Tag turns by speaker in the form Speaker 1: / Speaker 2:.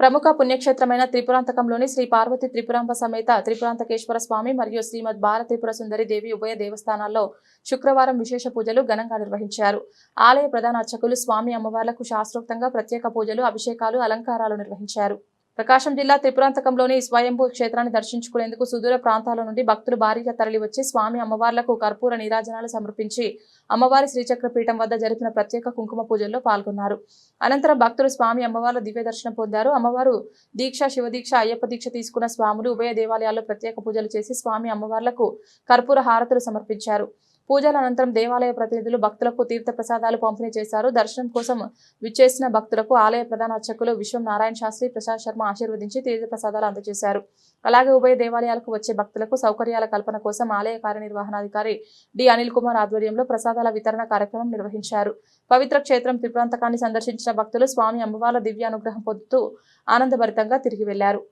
Speaker 1: ప్రముఖ పుణ్యక్షేత్రమైన త్రిపురాంతకంలోని శ్రీ పార్వతి త్రిపురాంబ సమేత త్రిపురాంతకేశ్వర స్వామి మరియు శ్రీమద్ బాల త్రిపుర సుందరి దేవి ఉభయ దేవస్థానాల్లో శుక్రవారం విశేష పూజలు ఘనంగా నిర్వహించారు. ఆలయ ప్రధాన అర్చకులు స్వామి అమ్మవార్లకు శాస్త్రోక్తంగా ప్రత్యేక పూజలు అభిషేకాలు అలంకారాలు నిర్వహించారు. ప్రకాశం జిల్లా త్రిపురాంతకంలోని స్వయంభూ క్షేత్రాన్ని దర్శించుకునేందుకు సుదూర ప్రాంతాల నుండి భక్తులు భారీగా తరలివచ్చి స్వామి అమ్మవార్లకు కర్పూర నీరాజనాలు సమర్పించి అమ్మవారి శ్రీచక్ర పీఠం వద్ద జరిపిన ప్రత్యేక కుంకుమ పూజల్లో పాల్గొన్నారు. అనంతరం భక్తులు స్వామి అమ్మవార్ల దివ్య దర్శనం పొందారు. అమ్మవారు దీక్ష శివదీక్ష అయ్యప్ప దీక్ష తీసుకున్న స్వాములు ఉభయ దేవాలయాల్లో ప్రత్యేక పూజలు చేసి స్వామి అమ్మవార్లకు కర్పూర హారతులు సమర్పించారు. పూజల అనంతరం దేవాలయ ప్రతినిధులు భక్తులకు తీర్థ ప్రసాదాలు పంపిణీ చేశారు. దర్శనం కోసం విచ్చేసిన భక్తులకు ఆలయ ప్రధాన అర్చకులు విశ్వం నారాయణ శాస్త్రి ప్రసాద్ శర్మ ఆశీర్వదించి తీర్థ ప్రసాదాలు అందజేశారు. అలాగే ఉభయ దేవాలయాలకు వచ్చే భక్తులకు సౌకర్యాల కల్పన కోసం ఆలయ కార్యనిర్వహణాధికారి డి. అనిల్ కుమార్ ఆధ్వర్యంలో ప్రసాదాల వితరణ కార్యక్రమం నిర్వహించారు. పవిత్ర క్షేత్రం త్రిప్రాంతకాన్ని సందర్శించిన భక్తులు స్వామి అమ్మవార్ల దివ్యానుగ్రహం పొందుతూ ఆనందభరితంగా తిరిగి వెళ్ళారు.